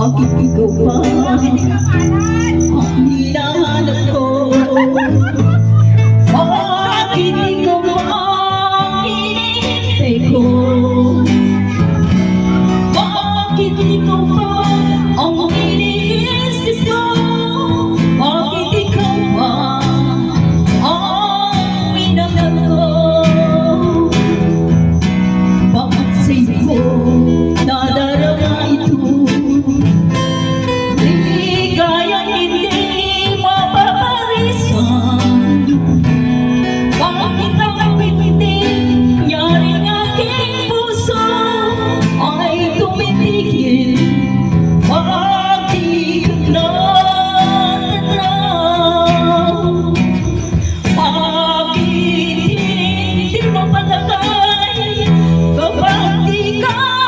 Bakit ikaw pa? Ang hirap ก็ฟังดีก็